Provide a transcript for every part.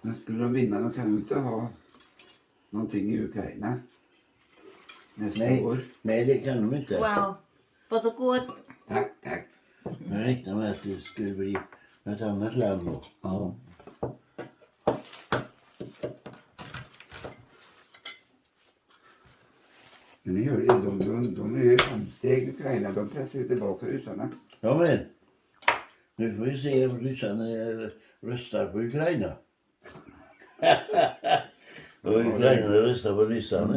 Men skulle de vinna, de kan ju inte ha någonting i Ukraina. Nästa Nej. år. Nej, det kan de inte. Wow. Varsågod. Tack, tack. Jag räknade med att det skulle bli något annat land då. Ja. Men ni hör ju, de, de, de är ju framsteg Ukraina. De pressar ju tillbaka ryssarna. Ja, men. Nu får vi se om ryssarna röstar på Ukraina. Och Ukraina röstar på ryssarna.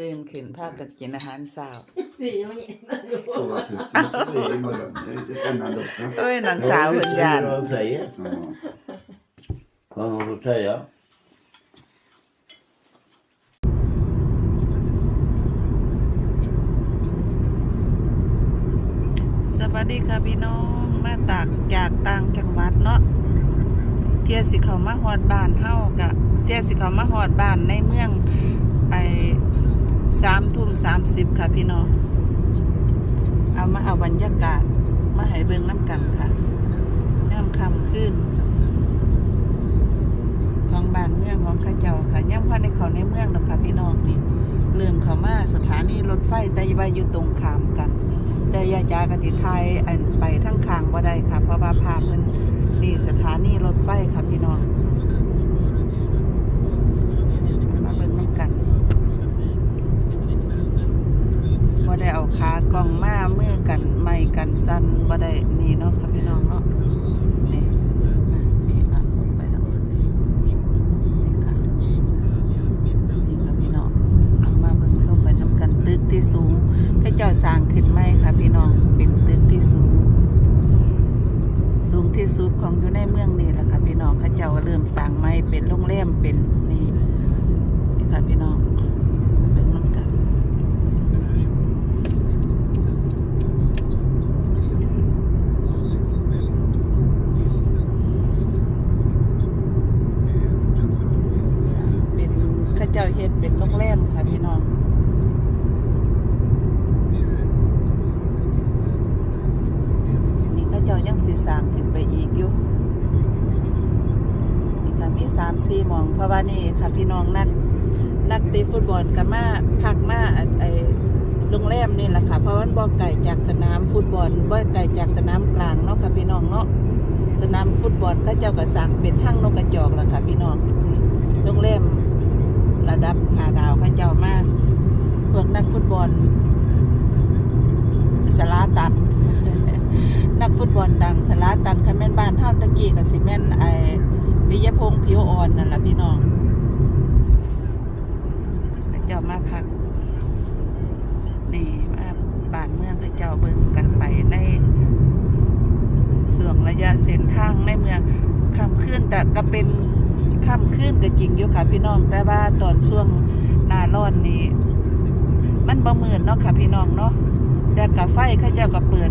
ตื่นขึ้นพากันกินอาหารเช้า Det är jag med. Och vad kul. Nu får vi imorgon. Det är lite spännande också. เอ้ยนางสาวเพิ่น det ยาน är vad han säger. Ja. Vad har han att säga? สวัสดีค่ะพี่น้อง มาตากจากต่างจังหวัดเนาะเที่ยสิเขามาฮอดบ้านเฮากะเที่ยสิเขามาฮอดบ้านในเมืองไอ้สามทุ่มสามสิบค่ะพี่น้องเอามาเอาบรรยากาศมาให้เบิ่งน้ำกันค่ะย่ำคำขึ้น ของบ้านเมืองของข้าเจ้าค่ะย่ำพ่อในเขาในเมืองเนาะค่ะพี่น้องนี่เริ่มเขามาสถานีรถไฟแต่ว่าอยู่ตรงขามกัน แต่ยาจากติไทยอันไปทั้งคางบ่ได้ค่ะ เพราะว่าภาพมันนี่สถานีรถไฟค่ะพี่น้องมาเบิ่งน้ำกันบ่ได้เอาขากล้องมามือกันไม่กันสั้นบ่ได้นี่เนาะค่ะพี่น้องเนาะนี่นี่อะไปแล้ว เมืองนี่แหละค่ะพี่น้องเขาเจ้าเริ่มสร้างไม้เป็นโรงแรมเป็นนี่นี่ค่ะพี่น้องเป็นน้ำกันสร้างเป็นพระเจ้าเฮ็ดเป็นโรงแรมค่ะพี่น้อง นี่ก็เจ้ายังสีสร้างขึ้นไปอีกอยู่นี่ค่ะมีสา มองเพราะว่านี่ค่ะพี่น้องนักนักเตะฟุตบอลก็มาพักมาไอโรงแรมนี่แหละค่ะ เพราะว่าบ่ไก่จากสนามฟุตบอลบ่ไก่จากสนามกลางเนาะค่ะพี่น้องเนาะสนามฟุตบอลก็เจ้าก็สั่งเป็นทั้งนกกระจอกแล้วค่ะพี่น้องนี่โรงแรมระดับหาดาวเขาเจ้ามาพวกนักฟุตบอลสลาตัน นักฟุตบอลดังสลาตันคันแม่นบ้านเฮาตะกี้กับสิแม่นไอ วิยพงษ์ผิวอ่อนนั่นล่ะพี่น้องเขาเจ้ามาพัก นี่มาบ้านเมืองเขาเจ้าเบิ่งกันไปในส่วงระยะเส้นทางในเมืองค่ำคืนแต่ก็เป็นค่ำคืนก็จริงอยู่ค่ะพี่น้อง แต่ว่าตอนช่วงหน้าร้อนนี่มันบ่มืดเนาะค่ะพี่น้องเนาะแต่กับไฟเขาเจ้าก็เปิด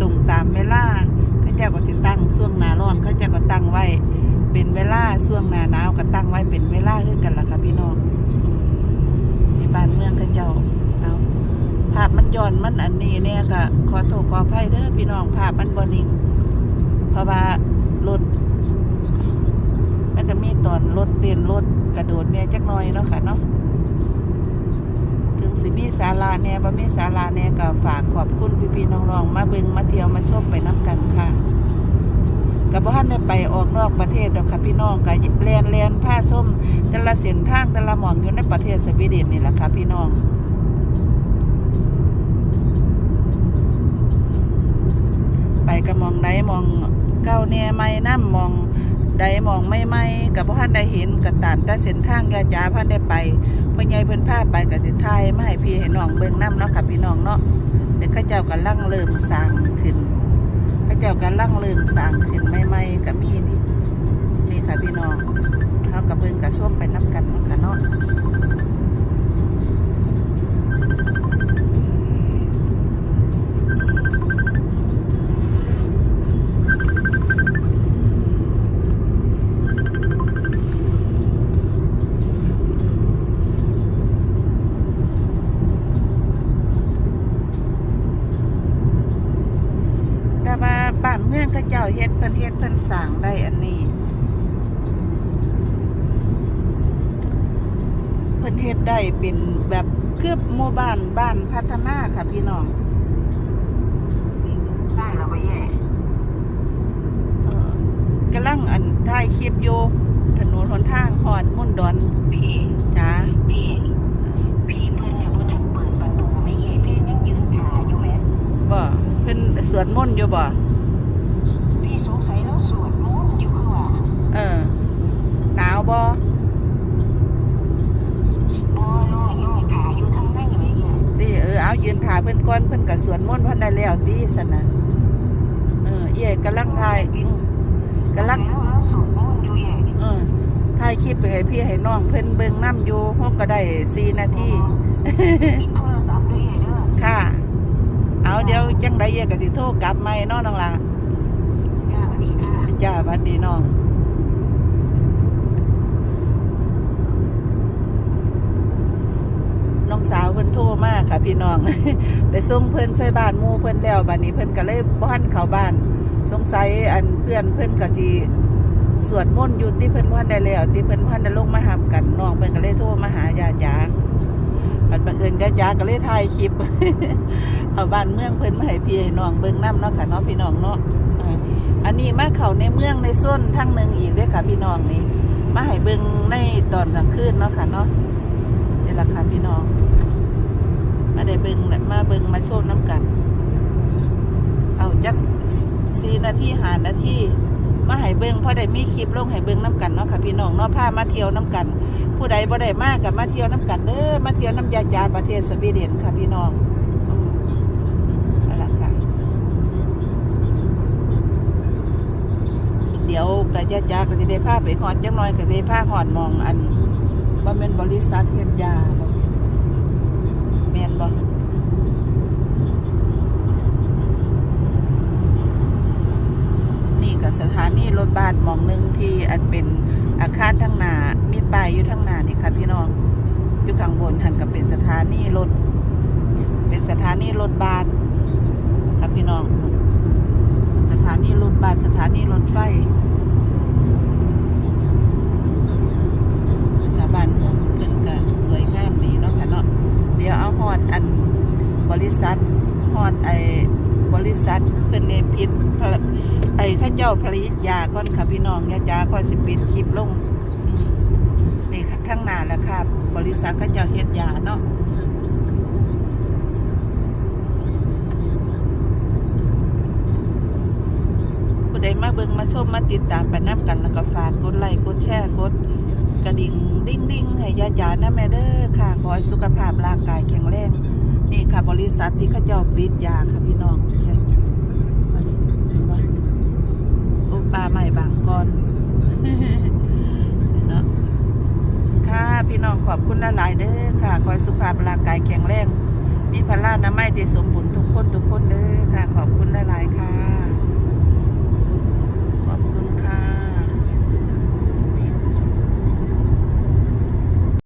ตรงตามเวลาเขาเจ้าก็จะตั้งช่วงหนาร้อนเขาเจ้าก็ตั้งไว้ เป็นเวลาช่วงหนาหนาวก็ตั้งไว้เป็นเวลาคือกันล่ะค่ะพี่น้องในบ้านเมืองเขาเจ้าเอาภาพมันย้อนมันอันนี้เนี่ยก็ขอโทษขออภัยเด้อพี่น้องภาพมันบ่นิ่งเพราะว่ารถมันจะมีตอนรถเต้นรถกระโดดเนี่ยจักน่อยเนาะค่ะเนาะถึงสิมีศาลาแหน่ยบ่มีศาลาแหน่ยก็ฝากขอบคุณพี่ๆน้องๆมาเบิ่งมาเที่ยวมาชมไปนํกันค่ะ ก็บ่ทันได้ไปออกนอกประเทศดอกค่ะพี่น้องก็แล่นแล่นผ้าส้มแต่ละเส้นทางแต่ละหมองอยู่ในประเทศสวีเดนนี่แหละค่ะพี่น้องไปก็มองใดมองเก้าแหน่ใหม่นํมองใดมองไม่ไม่ก็บ่ทันได้เห็นก็ตามแต่เส้นทางยาจ้าพันได้ไปพ่อใหญ่เพิ่นพาไปก็สิถ่ายไมาให้พี่ให้น้องเบิ่งนํเนาะค่ะพี่น้องเนาะเดี๋ยวเขาเจ้ากำลังเริ่มสร้างขึ้น เขาเจ้ากันล่างเริ่มสร้างขึ้นใหม่ๆก็มีนี่นี่ค่ะพี่น้องเฮากับเบิ่งกับส้มไปนํกันเนาะค่ะเนาะ เขาเจ้าเฮ็ดเพิ่นเฮ็ดเพิ่นสร้างได้อันนี้ เพิ่นเฮ็ดได้เป็นแบบเกือบหมู่บ้านบ้านพัฒนาค่ะพี่น้องได้แล้วไปแย่เอ่อกำลังอันถ่ายคลิปอยู่ถนนหนทางฮอดมุ่นดอนพี่จ้าพี่พี่เพิ่นยังบ่ทันเปิดประตูไม่เย่พี่ยังยืนถ่ายอยู่แหมบ่เพิ่นสวดมนต์อยู่บ่ พี่สงสัยแล้วสวดมนต์อยู่คือว่า เออหนาว บ่ บ่น้อยน้อยถ่ายอยู่ทางในแหมเย่ติเออเอายืนถ่ายเพิ่นก่อนเพิ่นก็สวดมนต์เพิ่นได้แล้วติซั่นน่ะเออเอี้ยกำลังถ่ายอืมกำลังแล้วแล้วสวดมนต์อยู่เย่เออถ่ายคลิปไปให้พี่ให้น้องเพิ่นเบิ่งนํอยู่ฮกก็ได้4นาทีปิดโทรศัพท์ด้วยเย่เด้อค่ะ เอาเดี๋ยวจังไดเอี้ยก็สิโทรกลับใหม่เนาะน้องล่ะย่าสวัสดีค่ะ จ้าหวัดดีน้อง น้องสาวเพิ่นโทรมาค่ะ พี่น้อง ไปส่งเพิ่นใส่บ้านมู่เพิ่นแล้วบัดนี้เพิ่นก็เลยบ่ทันเข้าบ้าน สงสัยอันเพื่อนเพิ่นก็สิสวดมนต์อยู่ที่เพิ่นบ่ทันได้แล้วที่เพิ่นบ่ทันได้ลงมาหับกันน้องเพิ่นก็เลยโทรมาหายาจ๋าอันบังเอิญยาจ๋าก็เลยถ่ายคลิปเอาบ้านเมืองเพิ่นมาให้พี่ให้น้องเบิ่งนํเนาะค่ะเนาะพี่น้องเนาะอันนี้มาเขาในเมืองในโซนทั้งหนึงอีกเด้อค่ะพี่น้องนี่มาให้เบิ่งในตอนกลางคืนเนาะค่ะเนาะ นี่ล่ะค่ะพี่น้องมาได้เบิงมาเบิงมาโซนน้ำกัน เอาจักสี่นาทีหานาทีมาให้เบิ่งพอได้มีคลิปลงให้เบิงน้ำกันเนาะค่ะพี่น้องเนาะพามาเที่ยวน้ำกัน ผู้ใดบ่ได้มากกับมาเที่ยวน้ำกันเด้อมาเที่ยวน้ำยาจาประเทศสวีเดนค่ะพี่น้องเอาล่ะค่ะเดี๋ยวกะยาจาก็สิได้พาไปฮอดจังน้อยก็สิได้พาฮอดมองอัน บ่แม่นบริษัทเฮ็ดยาบ่แม่นบ่นี่ก็สถานีรถบัสหมองหนึ่งที่อันเป็นอาคารทั้งหน้ามีป้ายอยู่ทั้งหน้านี่ค่ะพี่น้องอยู่ข้างบนหันก็เป็นสถานีรถ เป็นสถานีรถบัสค่ะพี่น้อง สถานีรถบัสสถานีรถไฟสถาบันเมืองเพิ่นก็สวยงามดีเนาะค่ะเนาะ เดี๋ยวเอาฮอดอันบริษัทฮอดไอ้บริษัทเพิ่นเนพิษผลิตไอ้ข้า เจ้าผลิตยาก่อนค่ะพี่น้องยาจาก่อนสิปิดคลิปลงนี่ค่ะข้งน้าแล้วค่ะ บริษัทข้าเจ้าเฮ็ดยาเนาะผู้ใดมาเบิ่งมาชมมาติดตามไปน้ำกันแล้วก็ฝากกดไลค์กดแชร์กดกระดิ่งดิ้งดิ้งให้ยาจานะแม่เด้อค่ะขอให้สุขภาพร่างกายแข็งแรงนี่ค่ะบริษัทที่เขาเจ้าผลิตยาค่ะพี่น้อง ปลาใหม่บางก่อนเนาะค่ะพี่น้องขอบคุณหลายๆเด้อค่ะคอยสุขภาพร่างกายแข็งแรงมีพลานาไม่ที่สมบูรณ์ทุกคนทุกคนเด้อค่ะ ขอบคุณหลายๆค่ะ ขอบคุณค่ะ